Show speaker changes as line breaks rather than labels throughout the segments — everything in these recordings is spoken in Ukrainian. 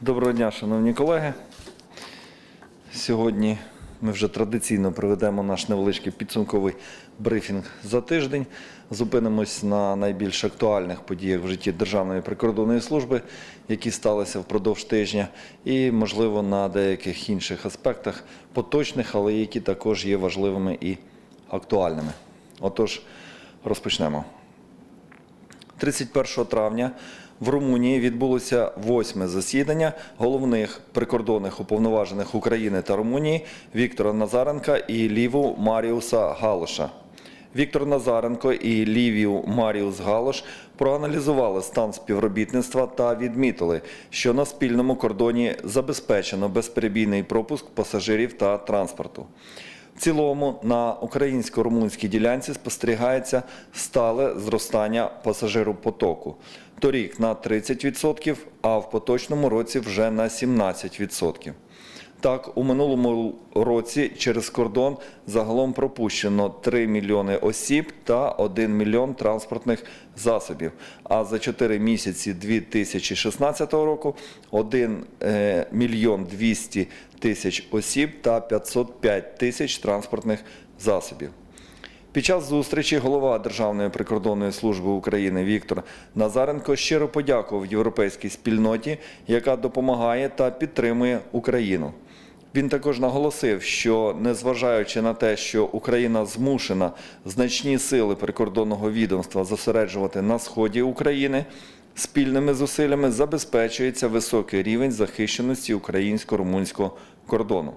Доброго дня, шановні колеги. Сьогодні ми вже традиційно проведемо наш невеличкий підсумковий брифінг за тиждень. Зупинимось на найбільш актуальних подіях в житті Державної прикордонної служби, які сталися впродовж тижня, і, можливо, на деяких інших аспектах поточних, але які також є важливими і актуальними. Отож, розпочнемо. 31 травня в Румунії відбулося восьме засідання головних прикордонних уповноважених України та Румунії Віктора Назаренка і Ліву Маріуса Галоша. Віктор Назаренко і Лівію Маріус Галош проаналізували стан співробітництва та відмітили, що на спільному кордоні забезпечено безперебійний пропуск пасажирів та транспорту. В цілому на українсько-румунській ділянці спостерігається стале зростання пасажиропотоку. Торік на 30%, а в поточному році вже на 17%. Так, у минулому році через кордон загалом пропущено 3 мільйони осіб та 1 мільйон транспортних засобів. А за 4 місяці 2016 року 1 е, мільйон 200 тисяч осіб та 505 тисяч транспортних засобів. Під час зустрічі голова Державної прикордонної служби України Віктор Назаренко щиро подякував європейській спільноті, яка допомагає та підтримує Україну. Він також наголосив, що незважаючи на те, що Україна змушена значні сили прикордонного відомства зосереджувати на сході України, спільними зусиллями забезпечується високий рівень захищеності українсько-румунського кордону.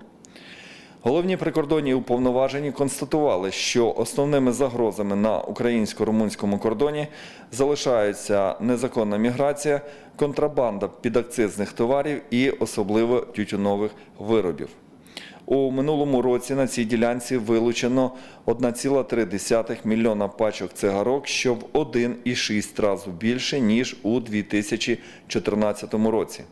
Головні прикордонні уповноважені констатували, що основними загрозами на українсько-румунському кордоні залишаються незаконна міграція, контрабанда підакцизних товарів і особливо тютюнових виробів. У минулому році на цій ділянці вилучено 1,3 мільйона пачок цигарок, що в 1,6 разу більше, ніж у 2014 році.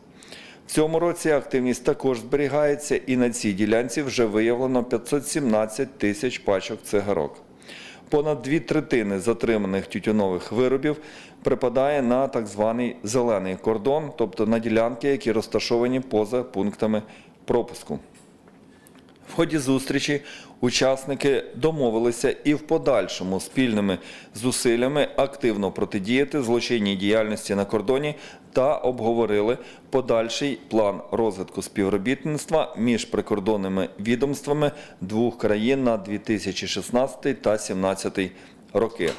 Цьому році активність також зберігається, і на цій ділянці вже виявлено 517 тисяч пачок цигарок. Понад дві третини затриманих тютюнових виробів припадає на так званий зелений кордон, тобто на ділянки, які розташовані поза пунктами пропуску. В ході зустрічі учасники домовилися і в подальшому спільними зусиллями активно протидіяти злочинній діяльності на кордоні та обговорили подальший план розвитку співробітництва між прикордонними відомствами двох країн на 2016 та 2017 роки.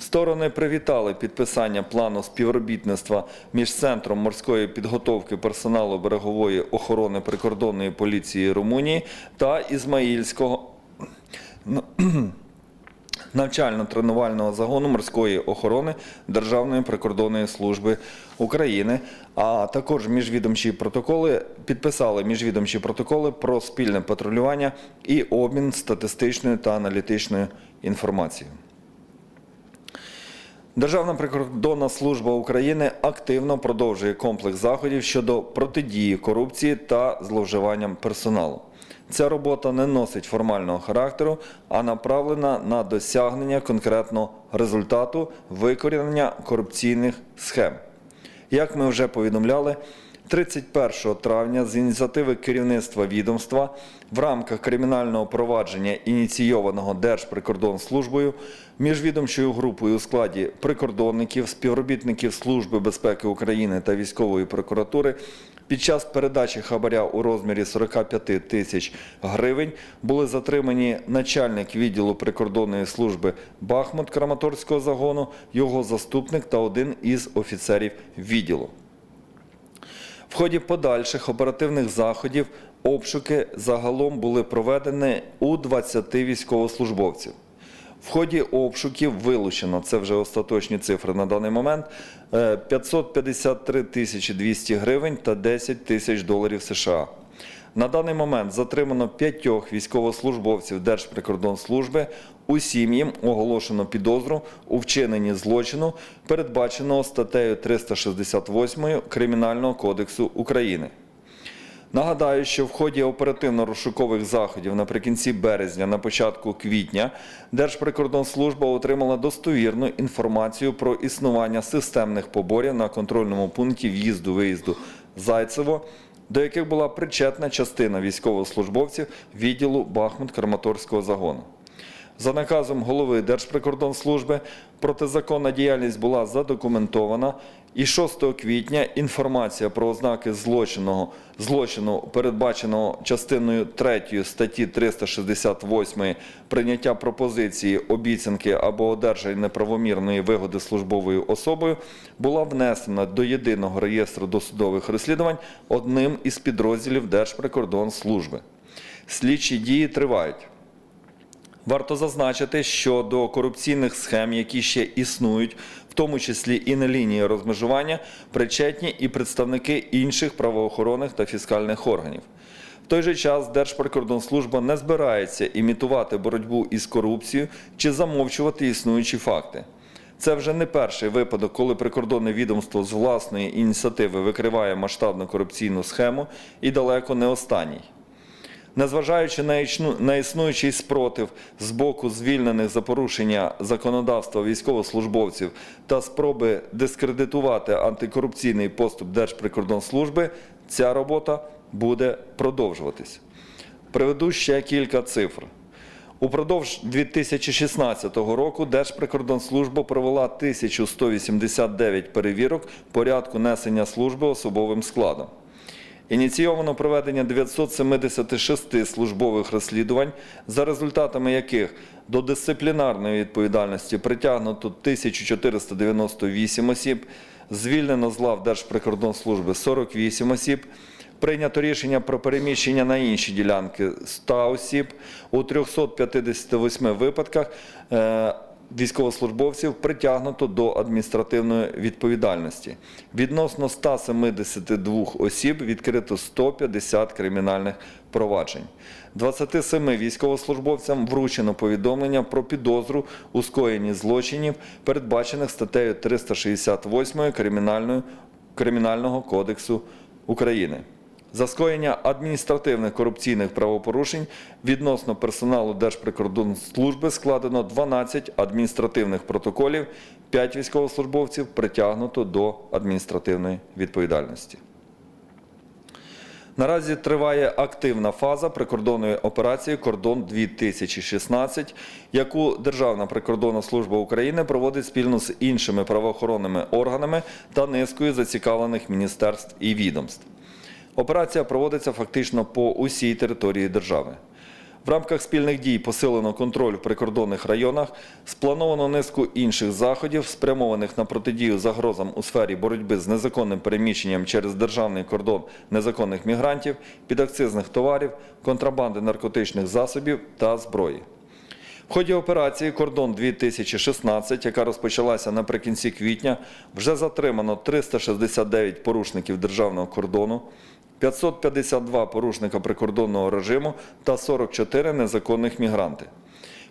Сторони привітали підписання плану співробітництва між Центром морської підготовки персоналу берегової охорони прикордонної поліції Румунії та Ізмаїльського навчально-тренувального загону морської охорони Державної прикордонної служби України, а також міжвідомчі протоколи підписали міжвідомчі протоколи про спільне патрулювання і обмін статистичною та аналітичною інформацією. Державна прикордонна служба України активно продовжує комплекс заходів щодо протидії корупції та зловживанням персоналу. Ця робота не носить формального характеру, а направлена на досягнення конкретного результату викорінення корупційних схем. Як ми вже повідомляли, 31 травня з ініціативи керівництва відомства в рамках кримінального провадження, ініційованого Держприкордонслужбою, міжвідомчою групою у складі прикордонників, співробітників Служби безпеки України та військової прокуратури під час передачі хабаря у розмірі 45 тисяч гривень були затримані начальник відділу прикордонної служби Бахмут Краматорського загону, його заступник та один із офіцерів відділу. В ході подальших оперативних заходів обшуки загалом були проведені у 20 військовослужбовців. В ході обшуків вилучено, це вже остаточні цифри на даний момент, е, 553 тисячі 200 гривень та 10 тисяч доларів США. На даний момент затримано п'ятьох військовослужбовців Держприкордонслужби. Усім їм оголошено підозру у вчиненні злочину, передбаченого статтею 368 Кримінального кодексу України. Нагадаю, що в ході оперативно-розшукових заходів наприкінці березня, на початку квітня, Держприкордонслужба отримала достовірну інформацію про існування системних поборів на контрольному пункті в'їзду-виїзду Зайцево, до яких була причетна частина військовослужбовців відділу Бахмут-Краматорського загону. За наказом голови Держприкордонслужби протизаконна діяльність була задокументована, і 6 квітня інформація про ознаки злочину, злочину передбаченого частиною 3 статті 368 прийняття пропозиції, обіцянки або одержання неправомірної вигоди службовою особою була внесена до єдиного реєстру досудових розслідувань одним із підрозділів Держприкордонслужби. Слідчі дії тривають. Варто зазначити, що до корупційних схем, які ще існують, в тому числі і на лінії розмежування, причетні і представники інших правоохоронних та фіскальних органів. В той же час Держприкордонслужба не збирається імітувати боротьбу із корупцією чи замовчувати існуючі факти. Це вже не перший випадок, коли прикордонне відомство з власної ініціативи викриває масштабну корупційну схему і далеко не останній. Незважаючи на існуючий спротив з боку звільнених за порушення законодавства військовослужбовців та спроби дискредитувати антикорупційний поступ Держприкордонслужби, ця робота буде продовжуватись. Приведу ще кілька цифр. Упродовж 2016 року Держприкордонслужба провела 1189 перевірок порядку несення служби особовим складом. Ініційовано проведення 976 службових розслідувань, за результатами яких до дисциплінарної відповідальності притягнуто 1498 осіб, звільнено з лав Держприкордонслужби 48 осіб, прийнято рішення про переміщення на інші ділянки 100 осіб, у 358 випадках е, військовослужбовців притягнуто до адміністративної відповідальності. Відносно 172 осіб відкрито 150 кримінальних проваджень. 27 військовослужбовцям вручено повідомлення про підозру у скоєнні злочинів, передбачених статтею 368 Кримінальної- Кримінального кодексу України. За скоєння адміністративних корупційних правопорушень відносно персоналу Держприкордонслужби складено 12 адміністративних протоколів, 5 військовослужбовців притягнуто до адміністративної відповідальності. Наразі триває активна фаза прикордонної операції Кордон 2016, яку Державна прикордонна служба України проводить спільно з іншими правоохоронними органами та низкою зацікавлених міністерств і відомств. Операція проводиться фактично по усій території держави. В рамках спільних дій посилено контроль в прикордонних районах, сплановано низку інших заходів, спрямованих на протидію загрозам у сфері боротьби з незаконним переміщенням через державний кордон незаконних мігрантів, підакцизних товарів, контрабанди наркотичних засобів та зброї. В ході операції Кордон 2016, яка розпочалася наприкінці квітня, вже затримано 369 порушників державного кордону, 552 порушника прикордонного режиму та 44 незаконних мігранти.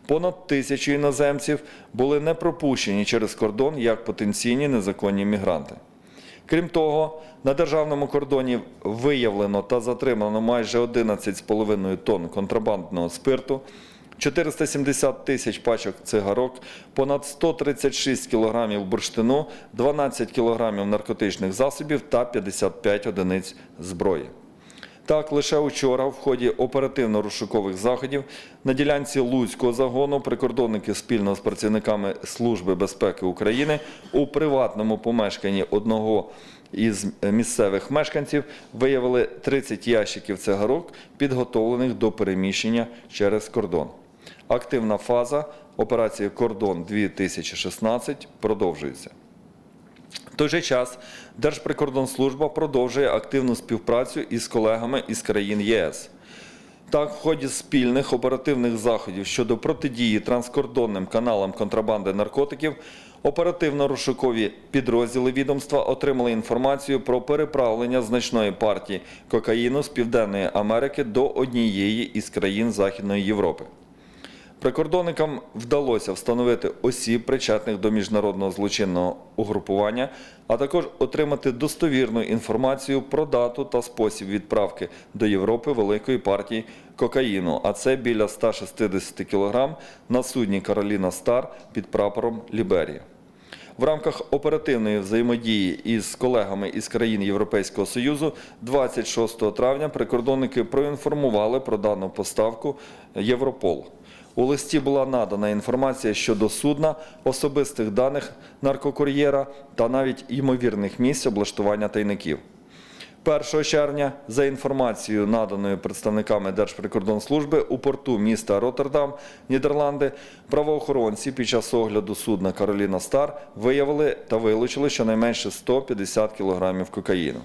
Понад тисячу іноземців були не пропущені через кордон як потенційні незаконні мігранти. Крім того, на державному кордоні виявлено та затримано майже 11,5 тонн контрабандного спирту, 470 тисяч пачок цигарок, понад 136 кілограмів бурштину, 12 кілограмів наркотичних засобів та 55 одиниць зброї. Так, лише учора в ході оперативно-розшукових заходів на ділянці Луцького загону прикордонники спільно з працівниками Служби безпеки України у приватному помешканні одного із місцевих мешканців виявили 30 ящиків цигарок, підготовлених до переміщення через кордон. Активна фаза операції Кордон 2016 продовжується. В той же час Держприкордонслужба продовжує активну співпрацю із колегами із країн ЄС. Так, в ході спільних оперативних заходів щодо протидії транскордонним каналам контрабанди наркотиків, оперативно-розшукові підрозділи відомства отримали інформацію про переправлення значної партії кокаїну з Південної Америки до однієї із країн Західної Європи. Прикордонникам вдалося встановити осіб, причетних до міжнародного злочинного угрупування, а також отримати достовірну інформацію про дату та спосіб відправки до Європи великої партії кокаїну, а це біля 160 кг на судні Кароліна Стар під прапором Ліберія. В рамках оперативної взаємодії із колегами із країн Європейського Союзу 26 травня прикордонники проінформували про дану поставку Європол. У листі була надана інформація щодо судна, особистих даних наркокур'єра та навіть ймовірних місць облаштування тайників. 1 червня, за інформацією, наданою представниками Держприкордонслужби, у порту міста Роттердам, Нідерланди, правоохоронці під час огляду судна Кароліна Стар виявили та вилучили щонайменше 150 кг кокаїну.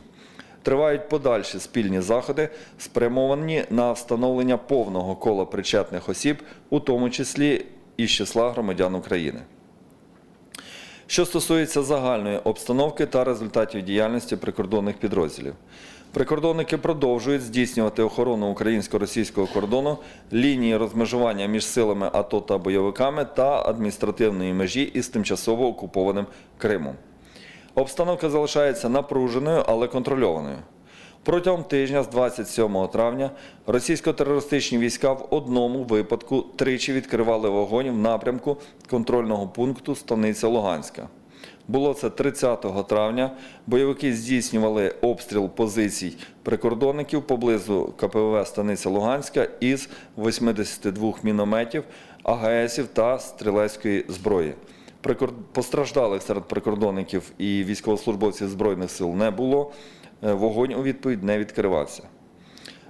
Тривають подальші спільні заходи, спрямовані на встановлення повного кола причетних осіб, у тому числі із числа громадян України. Що стосується загальної обстановки та результатів діяльності прикордонних підрозділів. Прикордонники продовжують здійснювати охорону українсько-російського кордону, лінії розмежування між силами АТО та бойовиками та адміністративної межі із тимчасово окупованим Кримом. Обстановка залишається напруженою, але контрольованою. Протягом тижня з 27 травня російсько-терористичні війська в одному випадку тричі відкривали вогонь в напрямку контрольного пункту Станиця Луганська. Було це 30 травня. Бойовики здійснювали обстріл позицій прикордонників поблизу КПВ Станиця Луганська із 82 мінометів, АГСів та стрілецької зброї. Постраждалих серед прикордонників і військовослужбовців Збройних сил не було. Е, Вогонь у відповідь не відкривався.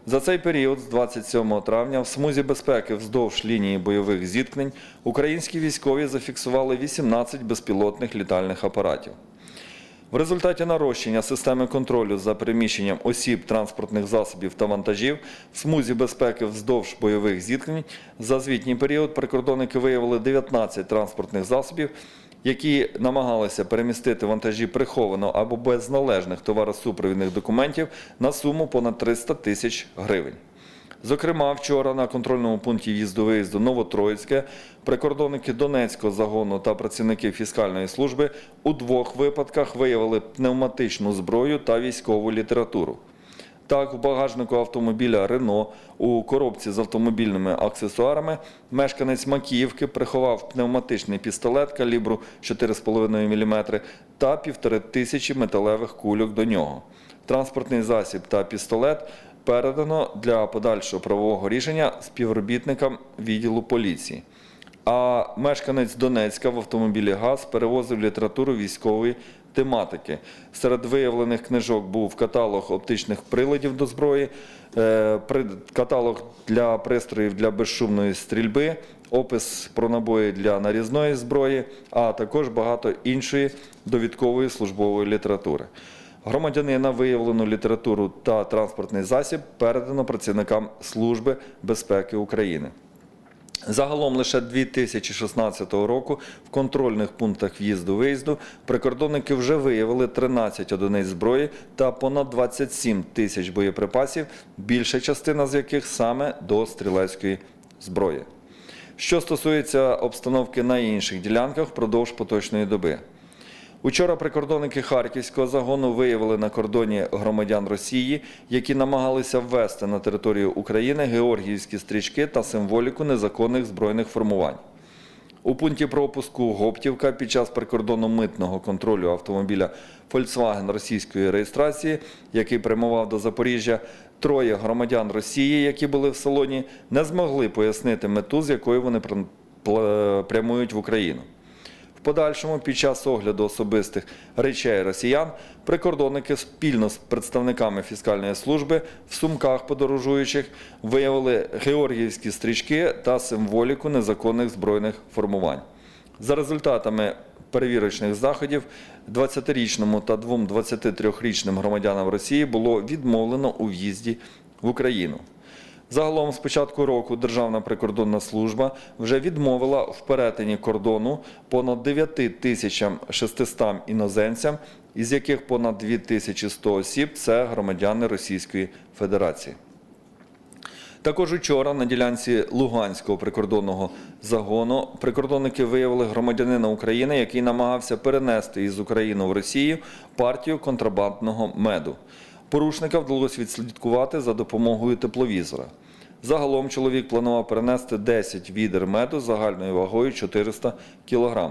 За цей період, з 27 травня, в смузі безпеки вздовж лінії бойових зіткнень українські військові зафіксували 18 безпілотних літальних апаратів. В результаті нарощення системи контролю за переміщенням осіб, транспортних засобів та вантажів в смузі безпеки вздовж бойових зіткнень за звітній період прикордонники виявили 19 транспортних засобів, які намагалися перемістити вантажі приховано або без належних товаросупровідних документів на суму понад 300 тисяч гривень. Зокрема, вчора на контрольному пункті в'їзду-виїзду Новотроїцьке прикордонники Донецького загону та працівники фіскальної служби у двох випадках виявили пневматичну зброю та військову літературу. Так, в багажнику автомобіля Рено у коробці з автомобільними аксесуарами мешканець Макіївки приховав пневматичний пістолет калібру 4,5 мм та півтори тисячі металевих кульок до нього. Транспортний засіб та пістолет передано для подальшого правового рішення співробітникам відділу поліції. А мешканець Донецька в автомобілі ГАЗ перевозив літературу військової тематики. Серед виявлених книжок був каталог оптичних приладів до зброї, е, каталог для пристроїв для безшумної стрільби, опис про набої для нарізної зброї, а також багато іншої довідкової службової літератури. Громадянина виявлену літературу та транспортний засіб передано працівникам Служби безпеки України. Загалом лише 2016 року в контрольних пунктах в'їзду-виїзду прикордонники вже виявили 13 одиниць зброї та понад 27 тисяч боєприпасів, більша частина з яких саме до стрілецької зброї. Що стосується обстановки на інших ділянках впродовж поточної доби. Учора прикордонники Харківського загону виявили на кордоні громадян Росії, які намагалися ввести на територію України георгіївські стрічки та символіку незаконних збройних формувань. У пункті пропуску Гоптівка під час прикордонно-митного контролю автомобіля Volkswagen російської реєстрації, який прямував до Запоріжжя, троє громадян Росії, які були в салоні, не змогли пояснити мету, з якою вони прям- прямують в Україну. Подальшому, під час огляду особистих речей росіян, прикордонники спільно з представниками фіскальної служби в сумках подорожуючих виявили георгіївські стрічки та символіку незаконних збройних формувань. За результатами перевірочних заходів 20-річному та двом 23-річним громадянам Росії було відмовлено у в'їзді в Україну. Загалом з початку року Державна прикордонна служба вже відмовила в перетині кордону понад 9 тисячам 600 іноземцям, із яких понад 2100 осіб це громадяни Російської Федерації. Також учора на ділянці Луганського прикордонного загону прикордонники виявили громадянина України, який намагався перенести із України в Росію партію контрабандного меду. Порушника вдалося відслідкувати за допомогою тепловізора. Загалом чоловік планував перенести 10 відер меду загальною вагою 400 кг.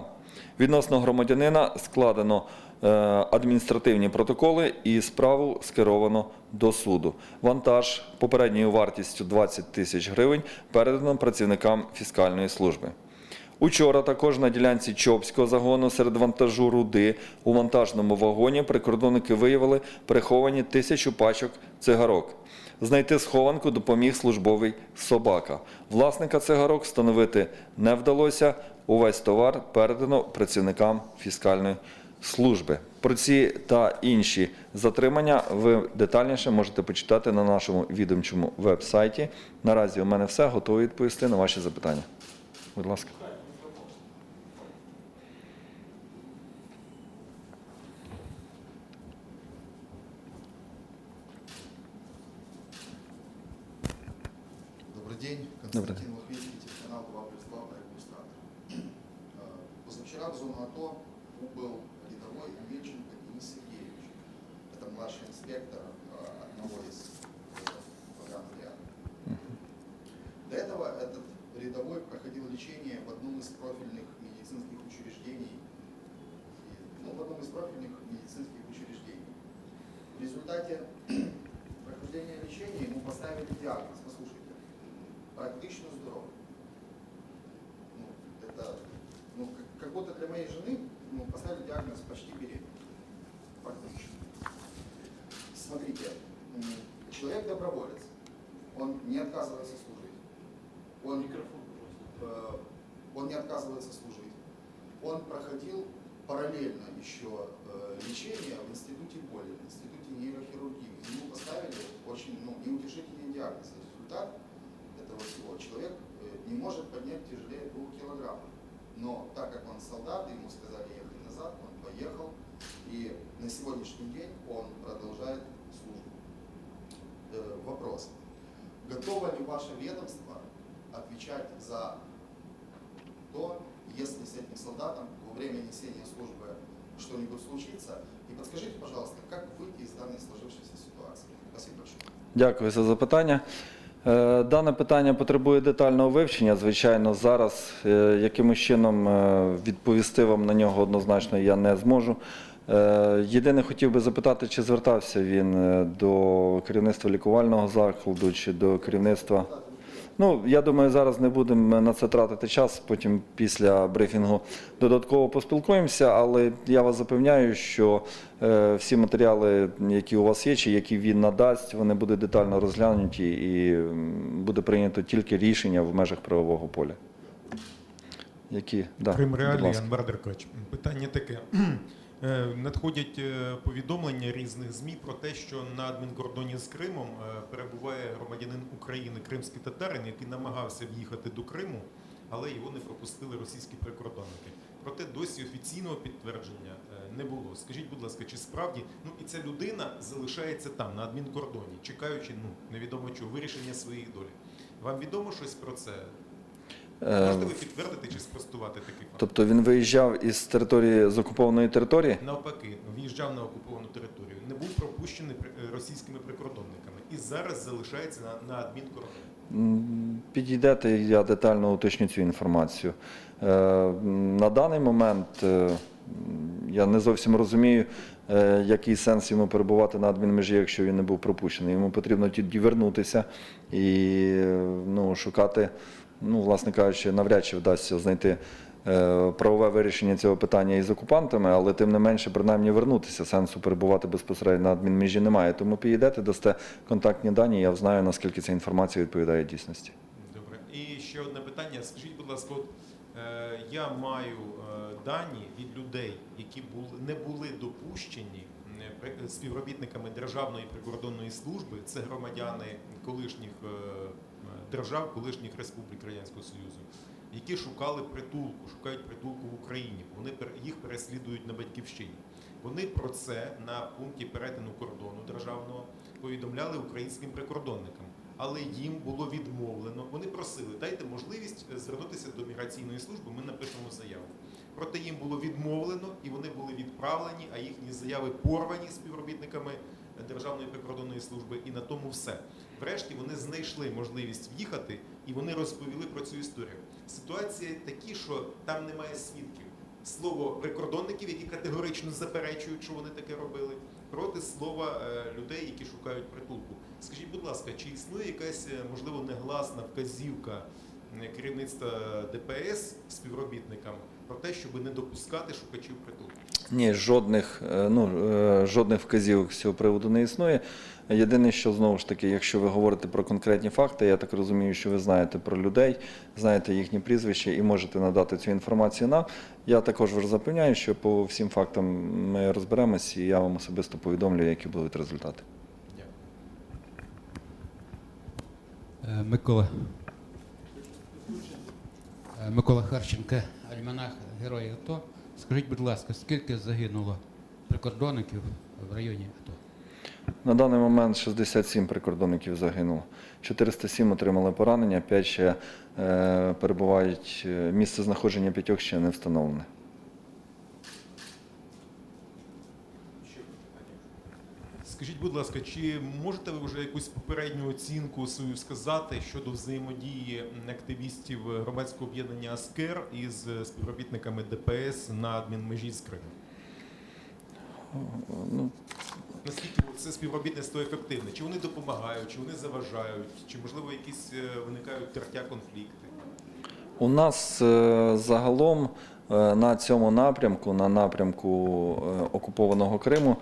Відносно громадянина складено е, адміністративні протоколи і справу скеровано до суду. Вантаж попередньою вартістю 20 тисяч гривень передано працівникам фіскальної служби. Учора також на ділянці Чопського загону серед вантажу руди у вантажному вагоні прикордонники виявили приховані тисячу пачок цигарок. Знайти схованку допоміг службовий собака. Власника цигарок встановити не вдалося. Увесь товар передано працівникам фіскальної служби. Про ці та інші затримання ви детальніше можете почитати на нашому відомчому веб-сайті. Наразі у мене все готові відповісти на ваші запитання. Будь ласка.
Проходил параллельно еще э, лечение в институте боли, в институте нейрохирургии. Ему поставили очень ну, неутешительный диагноз. Результат этого всего человек э, не может поднять тяжелее двух килограммов. Но так как он солдат, ему сказали ехать назад, он поехал. И на сегодняшний день он продолжает службу. Э, вопрос. Готово ли ваше ведомство отвечать за то, если с этим солдатом время несения службы что-нибудь случится? И подскажите, пожалуйста, как выйти из данной сложившейся ситуации? Спасибо большое.
Дякую за запитання. Е, Дане питання потребує детального вивчення. Звичайно, зараз е, якимось чином е, відповісти вам на нього однозначно я не зможу. Єдине хотів би запитати, чи звертався він до керівництва лікувального закладу, чи до керівництва. Ну, я думаю, зараз не будемо на це тратити час. Потім після брифінгу додатково поспілкуємося. Але я вас запевняю, що е, всі матеріали, які у вас є, чи які він надасть, вони будуть детально розглянуті і буде прийнято тільки рішення в межах правового поля. Які да,
Крим Реалії,
ласка.
Янбар Деркач. Питання таке. Е, Надходять е, повідомлення різних ЗМІ про те, що на адмінкордоні з Кримом е, перебуває громадянин України, кримський татарин, який намагався в'їхати до Криму, але його не пропустили російські прикордонники. Проте досі офіційного підтвердження не було. Скажіть, будь ласка, чи справді ну і ця людина залишається там на адмінкордоні, чекаючи ну невідомо чого вирішення своєї долі? Вам відомо щось про це?
Е,
Можете ви підтвердити чи спростувати такий факт?
Тобто він виїжджав із території з окупованої території?
Навпаки, в'їжджав на окуповану територію, не був пропущений е, російськими прикордонниками і зараз залишається на, на адмінкордоні.
Підійдете, я детально уточню цю інформацію. Е, На даний момент е, я не зовсім розумію, е, який сенс йому перебувати на адмінмежі, якщо він не був пропущений. Йому потрібно тоді вернутися і е, ну, шукати, ну, власне кажучи, навряд чи вдасться знайти е, правове вирішення цього питання із окупантами, але тим не менше, принаймні, вернутися. Сенсу перебувати безпосередньо на адмінмежі немає. Тому підійдете, дасте контактні дані, я знаю, наскільки ця інформація відповідає дійсності.
Добре. І ще одне питання. Скажіть, будь ласка, от, е, я маю е, дані від людей, які були, не були допущені співробітниками Державної прикордонної служби. Це громадяни колишніх держав, колишніх республік Радянського Союзу, які шукали притулку, шукають притулку в Україні. Вони їх переслідують на батьківщині. Вони про це на пункті перетину кордону державного повідомляли українським прикордонникам, але їм було відмовлено. Вони просили, дайте можливість е, звернутися до міграційної служби. Ми напишемо заяву. Проте їм було відмовлено, і вони були відправлені, а їхні заяви порвані співробітниками Державної прикордонної служби, і на тому все. Врешті вони знайшли можливість в'їхати, і вони розповіли про цю історію. Ситуація такі, що там немає свідків. слово прикордонників, які категорично заперечують, що вони таке робили, проти слова е, людей, які шукають притулку. Скажіть, будь ласка, чи існує якась е, можливо негласна вказівка е, керівництва ДПС співробітникам про те, щоб не допускати шукачів притулку?
Ні, жодних, е, ну, е, жодних вказівок з цього приводу не існує. Єдине, що знову ж таки, якщо ви говорите про конкретні факти, я так розумію, що ви знаєте про людей, знаєте їхні прізвища і можете надати цю інформацію нам. Я також вас запевняю, що по всім фактам ми розберемось, і я вам особисто повідомлю, які будуть результати.
Е, Микола. Микола Харченко, альманах Герої АТО. Скажіть, будь ласка, скільки загинуло прикордонників в районі АТО?
На даний момент 67 прикордонників загинуло. 407 отримали поранення, 5 ще е, перебувають. е, Місце знаходження п'ятьох ще не встановлене.
Ще одне питання. Скажіть, будь ласка, чи можете ви вже якусь попередню оцінку свою сказати щодо взаємодії активістів громадського об'єднання Аскер із співробітниками ДПС на адмінмежі з Кримом?
Ну,
Наскільки це співробітництво ефективне? Чи вони допомагають, чи вони заважають, чи можливо якісь е, виникають тертя конфлікти?
У нас е, загалом е, на цьому напрямку, на напрямку окупованого Криму,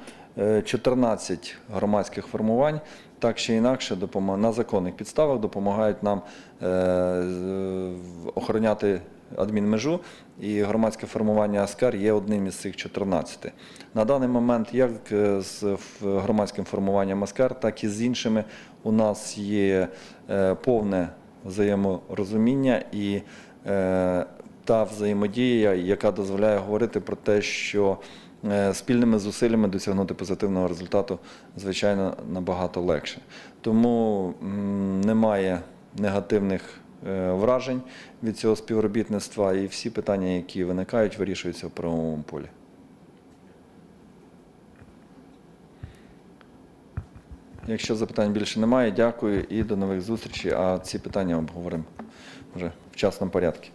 14 громадських формувань так чи інакше на законних підставах допомагають нам е, охороняти адмінмежу, і громадське формування Аскар є одним із цих 14. На даний момент, як е, з громадським формуванням Аскар, так і з іншими у нас є е, повне взаєморозуміння і е, та взаємодія, яка дозволяє говорити про те, що е, спільними зусиллями досягнути позитивного результату, звичайно, набагато легше. Тому немає негативних е, вражень від цього співробітництва, і всі питання, які виникають, вирішуються в правовому полі. Якщо запитань більше немає, дякую і до нових зустрічей. А ці питання обговоримо вже в частному порядку.